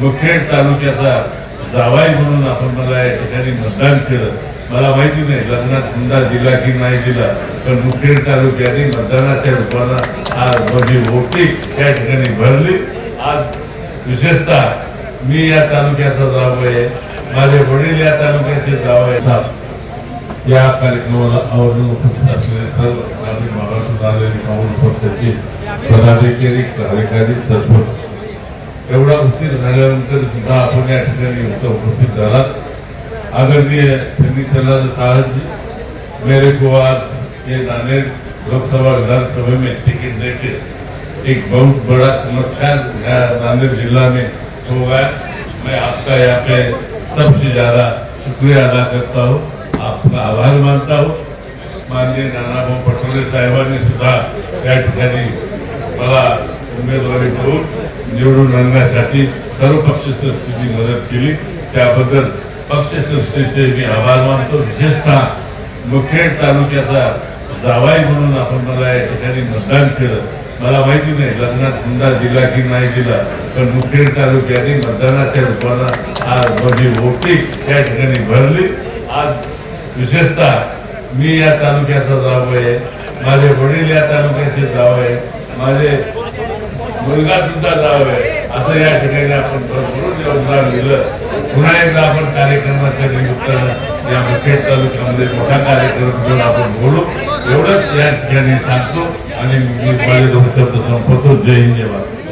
मुखेड तालुक्याचा जावाई म्हणून आपण मला या ठिकाणी मतदान केलं. मला माहिती नाही लग्नात हुंडा दिला की नाही दिला पण मुखेड तालुक्याने मतदानाच्या रूपानं आज माझी वोटी या ठिकाणी भरली. आज विशेषतः मी या तालुक्याचा जाव आहे. माझे वडील या तालुक्याचे जाव आहे या कार्यक्रमाला आवडून उपस्थित असलेले सर्व नागरिक महाराष्ट्र आलेले पाहून पक्षाचे पदाधिकारी कार्यकारी तत्पर एवढा उशीर झाल्यानंतर आपण या ठिकाणी उपस्थित झालात आदरणीय चंद्र साहब मेरे को आज ये नांदेड़ लोकसभा विधानसभा में टिकट देके एक बहुत बड़ा चमत्कार नांदेड़ जिला में हो गया मैं आपका यहाँ पे सबसे ज़्यादा शुक्रिया अदा करता हूँ आपका आभार मानता हूँ माननीय नाना नानाभाऊ पटोले साहेबांनी सुद्धा या ठिकाणी मला उमेदवारी देऊन निवडून आणण्यासाठी सर्व पक्षश्रेष्ठींनी मदत केली. त्याबद्दल पक्षश्रेष्ठीचे मी आभार मानतो. विशेषतः मुखेड तालुक्याचा जावाई म्हणून आपण मला या ठिकाणी मतदान केलं. मला माहिती नाही लग्नात हुंडा दिला की नाही दिला पण मुखेड तालुक्याने मतदानाच्या रूपाला आज माझी वोटी या ठिकाणी भरली. आज विशेषतः मी या तालुक्याचा जाव आहे. माझे वडील या तालुक्याचे जाव आहे माझे मुलगा सुद्धा जाव. आहे असं या ठिकाणी आपण भरपूर योगदान दिलं. पुन्हा एकदा आपण कार्यक्रमाच्या निमित्तानं या मुखेड तालुक्यामध्ये मोठा कार्यक्रम घेऊन आपण बोलू. एवढंच या ठिकाणी सांगतो आणि मी माझे दोन शब्द संपवतो. जय हिंद जय भारत.